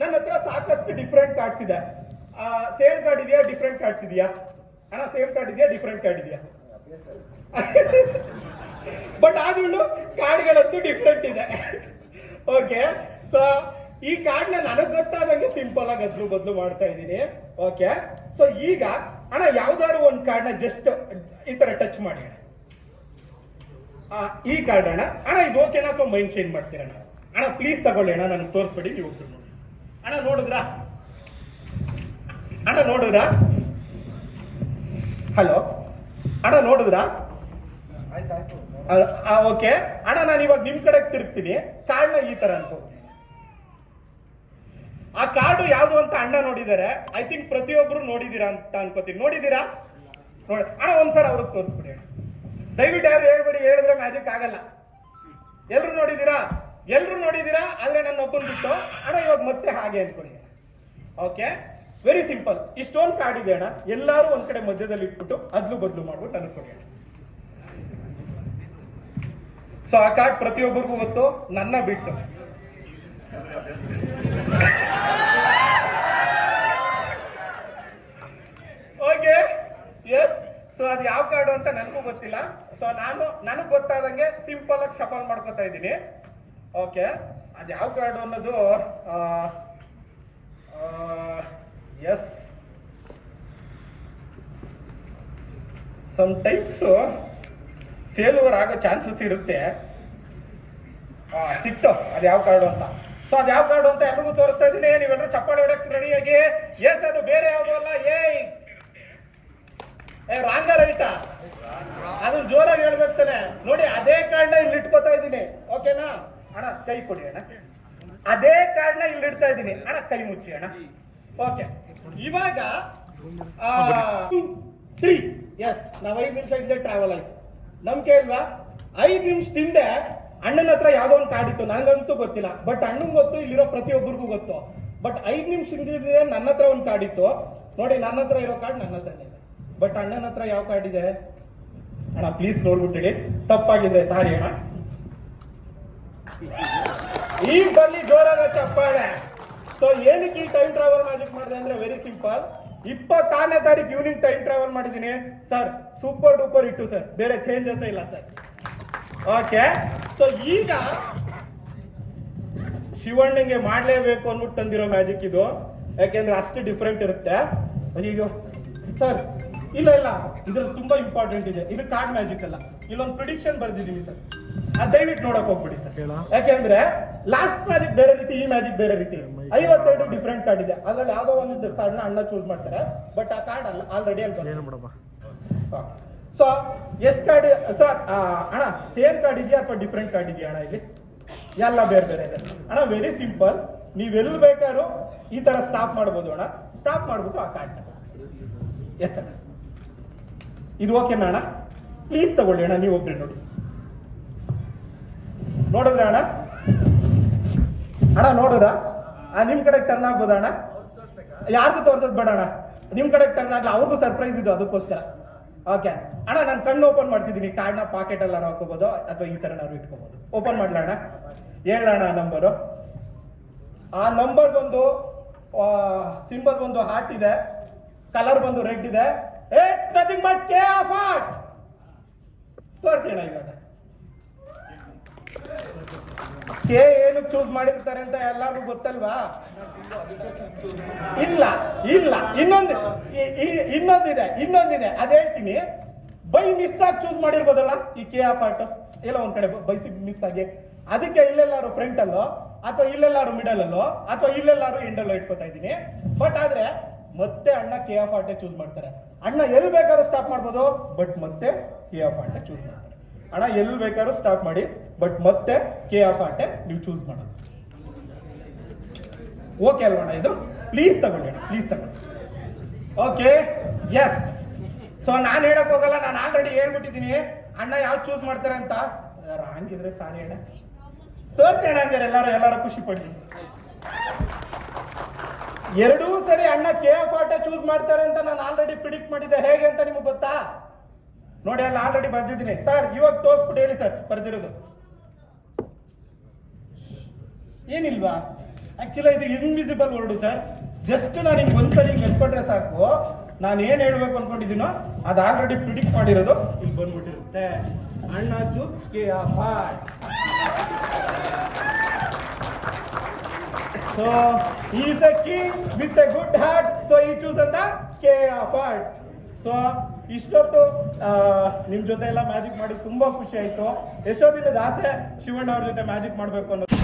ನನ್ನ ಹತ್ರ ಸಾಕಷ್ಟು ಡಿಫ್ರೆಂಟ್ ಕಾರ್ಡ್ಸ್ ಇದೆ. ಸೇಮ್ ಕಾರ್ಡ್ ಇದೆಯಾ ಡಿಫ್ರೆಂಟ್ ಕಾರ್ಡ್ಸ್ ಇದೆಯಾ? ಅಣ್ಣ ಸೇಮ್ ಕಾರ್ಡ್ ಇದೆಯಾ ಡಿಫ್ರೆಂಟ್ ಕಾರ್ಡ್ ಇದೆಯಾ? ಬಟ್ ಆದ್ರೂ ಕಾರ್ಡ್ಗಳಂತೂ ಡಿಫ್ರೆಂಟ್ ಇದೆ. ಓಕೆ ಸೊ ಈ ಕಾರ್ಡ್ನ ನನಗೆ ಗೊತ್ತಾದಂಗೆ ಸಿಂಪಲ್ ಆಗಿ ಅದ್ರ ಬದಲು ಮಾಡ್ತಾ ಇದ್ದೀನಿ. ಓಕೆ ಸೊ ಈಗ ಅಣ್ಣ, ಯಾವ್ದಾದ್ರು ಒಂದು ನ ಜಸ್ಟ್ ಈ ತರ ಟಚ್ ಮಾಡಿ ಈ ಕಾರ್ಡ್ ಅಣ್ಣ. ಅಣ್ಣ, ಇದು ಓಕೆನಾ ಅಥವಾ ಮೈಂಡ್ ಚೇಂಜ್ ಮಾಡ್ತೀರಣ್ಣ ಅಣ್ಣ? ಪ್ಲೀಸ್ ತಗೊಳ್ಳಿ ಅಣ್ಣ, ನನಗೆ ತೋರಿಸ್ಬಿಡಿ, ನೀವು ಅಣ್ಣ ನೋಡಿದ್ರಾ? ಅಣ್ಣ ನೋಡಿದ್ರಾ? ಹಲೋ? ಅಣ್ಣ ನೋಡಿದ್ರಾ? ಓಕೆ. ಅಣ್ಣ, ನಾನು ಇವಾಗ ನಿಮ್ ಕಡೆ ತಿರುಗ್ತೀನಿ. ಕಾರ್ಡ್ನ ಈ ತರ ಅಂತ. ಆ ಕಾರ್ಡು ಯಾವ್ದು ಅಂತ ಅಣ್ಣ ನೋಡಿದ್ದಾರೆ ಐ ಥಿಂಕ್ ಪ್ರತಿಯೊಬ್ರು ನೋಡಿದೀರಾ ಅಂತ ಅನ್ಕೋತೀನಿ. ನೋಡಿದೀರಾ? ನೋಡಿ ಅಣ್ಣ, ಒಂದ್ಸಲ ಅವ್ರಿಗೆ ತೋರಿಸ್ಬಿಡಿ. ದಯವಿಟ್ಟು ಯಾರು ಹೇಳ್ಬೇಡಿ, ಹೇಳಿದ್ರೆ ಮ್ಯಾಜಿಕ್ ಆಗಲ್ಲ. ಎಲ್ರು ನೋಡಿದೀರಾ? ಎಲ್ರು ನೋಡಿದ್ದೀರಾ? ಆದರೆ ನನ್ನ ಒಬ್ಬನ್ ಬಿಟ್ಟು. ಅಣ್ಣ, ಇವಾಗ ಮತ್ತೆ ಹಾಗೆ ಅನ್ಕೊಳ್ಳಿ. ಓಕೆ ವೆರಿ ಸಿಂಪಲ್ ಇಷ್ಟೊಂದು ಕಾರ್ಡ್ ಇದೆ ಅಣ್ಣ. ಎಲ್ಲರೂ ಒಂದ್ ಕಡೆ ಮಧ್ಯದಲ್ಲಿ ಇಟ್ಬಿಟ್ಟು ಅದ್ಲು ಬದ್ಲು ಮಾಡ್ಬಿಟ್ಟು ಅನ್ಕೊಳ್ಳಿ ಕೊಡಿ ಸೊ ಆ ಕಾರ್ಡ್ ಪ್ರತಿಯೊಬ್ಬರಿಗೂ ಗೊತ್ತು. ನನ್ನ ಬಿಟ್ಟು. ಓಕೆ ಎಸ್ ಸೊ ಅದು ಯಾವ ಕಾರ್ಡು ಅಂತ ನನಗೂ ಗೊತ್ತಿಲ್ಲ. ಸೊ ನಾನು, ನನಗೆ ಗೊತ್ತಾದಂಗೆ ಸಿಂಪಲ್ ಆಗಿ ಶಫಲ್ ಮಾಡ್ಕೊತಾ ಇದ್ದೀನಿ. ಓಕೆ ಅದು ಯಾವ ಕಾರ್ಡು ಅನ್ನೋದು ಎಸ್ ಸಮ್ ಟೈಮ್ಸ್ ಫೇಲ್ಯೂರ್ ಆಗೋ ಚಾನ್ಸಸ್ ಇರುತ್ತೆ. ಸಿಕ್ತು ಅದು ಯಾವ ಕಾರ್ಡು ಅಂತ. ಸೊ ಅದು ಯಾವ ಕಾರ್ಡು ಅಂತ ಎಲ್ರಿಗೂ ತೋರಿಸ್ತಾ ಇದ್ದೀನಿ. ನೀವೆಲ್ಲರೂ ಚಪ್ಪಾಳೆ ಹೊಡಕ್ ರೆಡಿಯಾಗಿ ಎಸ್ ಅದು ಬೇರೆ ಯಾವುದು ಅಲ್ಲ. ಏ, ರಾಂಗ ರೈಟ ಅದನ್ನ ಜೋರಾಗಿ ಹೇಳ್ಬೇಕು ತಾನೆ. ನೋಡಿ, ಅದೇ ಕಾರ್ಡ್ನ ಇಲ್ಲಿ ಇಟ್ಕೋತಾ ಇದ್ದೀನಿ. ಓಕೆನಾ ಅಣ್ಣ, ಕೈ ಕೊಡಿ ಅಣ್ಣ. ಅದೇ ಕಾರ್ಡ್ನ ಇಲ್ಲಿ ಇಡ್ತಾ ಇದ್ದೀನಿ. ಅಣ್ಣ, ಕೈ ಮುಚ್ಚಿ ಅಣ್ಣ. ಓಕೆ. ಇವಾಗ ತ್ರೀ ಎಸ್ ನಾವ್ ಐದು ನಿಮಿಷ ಹಿಂದೆ ಟ್ರಾವೆಲ್ ಆಯ್ತು. ನಮ್ಗೆ ಇಲ್ವಾ? ಐದು ನಿಮಿಷದಿಂದ ಅಣ್ಣನ ಹತ್ರ ಯಾವ್ದೋ ಒಂದು ಕಾರ್ಡ್ ಇತ್ತು. ನನಗಂತೂ ಗೊತ್ತಿಲ್ಲ. ಬಟ್ ಅಣ್ಣಂಗೆ ಗೊತ್ತು, ಇಲ್ಲಿರೋ ಪ್ರತಿಯೊಬ್ಬರಿಗೂ ಗೊತ್ತು. ಬಟ್ ಐದು ನಿಮಿಷ ಹಿಂದೆ ನನ್ನ ಹತ್ರ ಒಂದು ಕಾರ್ಡ್ ಇತ್ತು. ನೋಡಿ, ನನ್ನ ಹತ್ರ ಇರೋ ಕಾರ್ಡ್ ನನ್ನ ಹತ್ರ ಇದೆ. ಬಟ್ ಅಣ್ಣನ ಹತ್ರ ಯಾವ ಕಾರ್ಡ್ ಇದೆ? ಅಣ್ಣ ಪ್ಲೀಸ್ ನೋಡ್ಬಿಟ್ಟಿಡಿ. ತಪ್ಪಾಗಿದೆ. ಸಾರಿ ಅಣ್ಣ. ಈಗ ಬಲ್ಲಿ ಜೋರಾದ ಚಪ್ಪಾಳೆ. ಸೊ ಏನಕ್ಕೆ ಈ ಟೈಮ್ ಟ್ರಾವೆಲ್ ಮ್ಯಾಜಿಕ್ ಮಾಡಿದೆ ಅಂದ್ರೆ ವೆರಿ ಸಿಂಪಲ್ ಇಪ್ಪತ್ತಾರನೇ ತಾರೀಕು ಈವ್ನಿಂಗ್ ಟೈಮ್ ಟ್ರಾವೆಲ್ ಮಾಡಿದ್ದೀನಿ. ಸರ್ ಸೂಪರ್ ಡೂಪರ್ ಇಟ್ಟು ಸರ್ ಬೇರೆ ಚೇಂಜಸ್ ಇಲ್ಲ ಸರ್ ಓಕೆ ಸೊ ಈಗ ಶಿವಣ್ಣಂಗೆ ಮಾಡಲೇಬೇಕು ಅಂದ್ಬಿಟ್ಟು ತಂದಿರೋ ಮ್ಯಾಜಿಕ್ ಇದು. ಯಾಕೆಂದ್ರೆ ಅಷ್ಟು ಡಿಫ್ರೆಂಟ್ ಇರುತ್ತೆ. ಅಯ್ಯೋ ಸರ್ ಇಲ್ಲ ಇಲ್ಲ. ಇದ್ರಲ್ಲಿ ತುಂಬಾ ಇಂಪಾರ್ಟೆಂಟ್ ಇದೆ. ಇದು ಕಾರ್ಡ್ ಮ್ಯಾಜಿಕ್ ಅಲ್ಲ. ಇಲ್ಲೊಂದು ಪ್ರಿಡಿಕ್ಷನ್ ಬರ್ದಿದೀನಿ ಸರ್. ಅದ್ ದಯವಿಟ್ಟು ನೋಡಕ್ ಹೋಗ್ಬಿಡಿ ಸರ್. ಯಾಕೆಂದ್ರೆ ಲಾಸ್ಟ್ ಮ್ಯಾಜಿಕ್ ಬೇರೆ ರೀತಿ ಈ ಮ್ಯಾಜಿಕ್ ಬೇರೆ ರೀತಿ. ಐವತ್ತೆರಡು ಡಿಫ್ರೆಂಟ್ ಕಾರ್ಡ್ ಇದೆ. ಅದ್ರಲ್ಲಿ ಯಾವ್ದೋ ಒಂದು ಕಾರ್ಡ್ನ ಅಣ್ಣ ಚೂಸ್ ಮಾಡ್ತಾರೆ. ಬಟ್ ಆ ಕಾರ್ಡ್ ಅಲ್ಲ ಆಲ್ರೆಡಿ ಅಲ್ಲಿ. ಸೊ ಎಷ್ಟು ಕಾರ್ಡ್ ಸರ್ ಅಣ್ಣ ಸೇಮ್ ಕಾರ್ಡ್ ಇದೆಯಾ ಅಥವಾ ಡಿಫ್ರೆಂಟ್ ಕಾರ್ಡ್ ಇದೆಯಾ ಅಣ್ಣ ಇಲ್ಲಿ? ಎಲ್ಲ ಬೇರೆ ಬೇರೆ ಇದೆ. ಅಣ್ಣ ವೆರಿ ಸಿಂಪಲ್ ನೀವ್ ಎಲ್ಲಿ ಬೇಕಾದ್ರೂ ಈ ತರ ಸ್ಟಾಪ್ ಮಾಡ್ಬೋದು ಅಣ್ಣ. ಸ್ಟಾಪ್ ಮಾಡ್ಬಿಟ್ಟು ಆ ಕಾರ್ಡ್ ಎಸ್ ಸರ್ ಇದು ಓಕೆನಾ ಅಣ್ಣ? ಪ್ಲೀಸ್ ತಗೊಳ್ಳಿ ಅಣ್ಣ, ನೀವು ಒಬ್ಬರೇ ನೋಡಿ. ನೋಡಿದ್ರ ಅಣ್ಣ? ಅಣ್ಣ, ನೋಡಿದ್ರ? ನಿಮ್ ಕಡೆ ಟರ್ನ್ ಆಗ್ಬೋದಾ ಅಣ್ಣ? ಯಾರ್ದು ತೋರ್ಸೋದ್ ಬೇಡ ಅಣ್ಣ. ನಿಮ್ ಕಡೆ ಟರ್ನ್ ಆಗ್ಲಿ, ಅವ್ರಿಗೂ ಸರ್ಪ್ರೈಸ್ ಇದು ಅದಕ್ಕೋಸ್ಕರ. ಓಕೆ ಅಣ್ಣ, ನಾನು ಕಣ್ಣು ಓಪನ್ ಮಾಡ್ತಿದ್ದೀನಿ ಕಾರ್ಡ್ನ ಪಾಕೆಟ್ ಎಲ್ಲ ಹಾಕೋಬಹುದು ಅಥವಾ ಈ ತರ ನಾವು ಇಟ್ಕೋಬಹುದು ಓಪನ್ ಮಾಡ್ಲಣ್ಣ ಹೇಳೋಣ ನಂಬರು ಆ ನಂಬರ್ ಬಂದು ಸಿಂಬಲ್ ಬಂದು ಹಾರ್ಟ್ ಇದೆ. ಕಲರ್ ಬಂದು ರೆಡ್ ಇದೆ. It's nothing but K of heart ತೋರಿಸಿ ಅಣ್ಣ ಇವಾಗ. ಕೆ ಏನು ಚೂಸ್ ಮಾಡಿರ್ತಾರೆ ಅಂತ ಎಲ್ಲಾರ್ಗು ಗೊತ್ತಲ್ವಾ? ಇಲ್ಲ ಇಲ್ಲ, ಇನ್ನೊಂದು ಇನ್ನೊಂದಿದೆ ಇನ್ನೊಂದಿದೆ. ಅದ್ ಹೇಳ್ತೀನಿ. ಬೈ ಮಿಸ್ ಆಗಿ ಚೂಸ್ ಮಾಡಿರ್ಬೋದಲ್ಲ ಈ ಕೆ ಆ ಪಾರ್ಟ್ ಎಲ್ಲ ಒಂದ್ ಕಡೆ ಬೈಸಿ ಮಿಸ್ ಆಗಿ. ಅದಕ್ಕೆ ಇಲ್ಲೆಲ್ಲಾರು ಫ್ರಂಟ್ ಅಲ್ಲೋ, ಅಥವಾ ಇಲ್ಲೆಲ್ಲಾರು ಮಿಡಲ್ ಅಲ್ಲೋ, ಅಥವಾ ಇಲ್ಲೆಲ್ಲಾರು ಎಂಡಲ್ಲೋ ಇಟ್ಕೋತಾ ಇದ್ದೀನಿ. ಬಟ್ ಆದ್ರೆ ಮತ್ತೆ ಅಣ್ಣ ಕೆ ಆಫ್ ಆರ್ಟೆ ಚೂಸ್ ಮಾಡ್ತಾರೆ. ಅಣ್ಣ ಎಲ್ಲಿ ಬೇಕಾದ್ರೂ ಸ್ಟಾಪ್ ಮಾಡ್ಬೋದು ಬಟ್ ಮತ್ತೆ ಕೆ ಆಫ್ ಆರ್ಟೆ ಚೂಸ್ ಮಾಡ್ತಾರೆ. ಅಣ್ಣ ಎಲ್ಲಿ ಬೇಕಾದ್ರೂ ಸ್ಟಾಪ್ ಮಾಡಿ ಬಟ್ ಮತ್ತೆ ಕೆ ಆಫ್ ಆರ್ಟೆ ನೀವು ಚೂಸ್ ಮಾಡೋದು. ಓಕೆ ಅಲ್ವಣ್ಣ ಇದು? ಪ್ಲೀಸ್ ತಗೊಳ್ಳಿ ಅಣ್ಣ ಪ್ಲೀಸ್ ತಗೊಳ್ಳಿ. ಓಕೆ ಎಸ್ ಸೊ ನಾನು ಹೇಳಕ್ ಹೋಗಲ್ಲ, ನಾನು ಆಲ್ರೆಡಿ ಹೇಳ್ಬಿಟ್ಟಿದ್ದೀನಿ. ಅಣ್ಣ ಯಾವ್ದು ಚೂಸ್ ಮಾಡ್ತಾರೆ ಅಂತ? ರಾಂಗ್ ಇದ್ರೆ ಸಾರಿ ಅಣ್ಣ. ತೋರಿಸಿ ಅಣ್ಣ ಹಂಗಾರೆ ಎಲ್ಲರೂ ಎಲ್ಲರೂ ಖುಷಿ ಪಡ್ಲಿ ಎರಡೂ ಸರಿ ಅಣ್ಣ ಕೆ ಎಫ್ ಆಟ ಚೂಸ್ ಮಾಡ್ತಾರೆ ಅಂತ ನಾನು ಆಲ್ರೆಡಿ ಪ್ರಿಡಿಕ್ಟ್ ಮಾಡಿದ್ದೆ. ಹೇಗೆ ಅಂತ ನಿಮಗೆ ಗೊತ್ತಾ? ನೋಡಿ, ಅಲ್ಲಿ ಆಲ್ರೆಡಿ ಬರ್ದಿದ್ದೀನಿ. ಸರ್, ಇವಾಗ ತೋರಿಸ್ಬಿಟ್ಟು ಹೇಳಿ ಸರ್, ಬರ್ದಿರೋದು. ಏನಿಲ್ವಾ? ಆಕ್ಚುಲಿ ಇದು ಇನ್ವಿಸಿಬಲ್ ವರ್ಡು ಸರ್. ಜಸ್ಟ್ ನಾನು ಹಿಂಗೆ ಒಂದ್ಸರಿ ನಿಮ್ಗೆ ಎತ್ಕೊಂಡ್ರೆ ಸಾಕು. ನಾನು ಏನು ಹೇಳ್ಬೇಕು ಅನ್ಕೊಂಡಿದ್ದೀನೋ, ಅದು ಆಲ್ರೆಡಿ ಪ್ರಿಡಿಕ್ಟ್ ಮಾಡಿರೋದು. ಇಲ್ಲಿ ಬಂದ್ಬಿಟ್ಟಿರುತ್ತೆ. ಅಣ್ಣ choose K heart so is is a with a good heart so ಈ ಚೂಸ್ ಅಂತ ಕೆ ಆಫ್ ಹಾರ್ಟ್ ಸೊ ಇಷ್ಟೊತ್ತು ನಿಮ್ಮ ನಿಮ್ ಜೊತೆ ಎಲ್ಲ ಮ್ಯಾಜಿಕ್ ಮಾಡಿ ತುಂಬಾ ಖುಷಿ ಆಯ್ತು. ಎಷ್ಟೋ ದಿನದ ಆಸೆ ಶಿವಣ್ಣ ಅವ್ರ ಜೊತೆ ಮ್ಯಾಜಿಕ್ ಮಾಡಬೇಕು ಅನ್ನೋದು.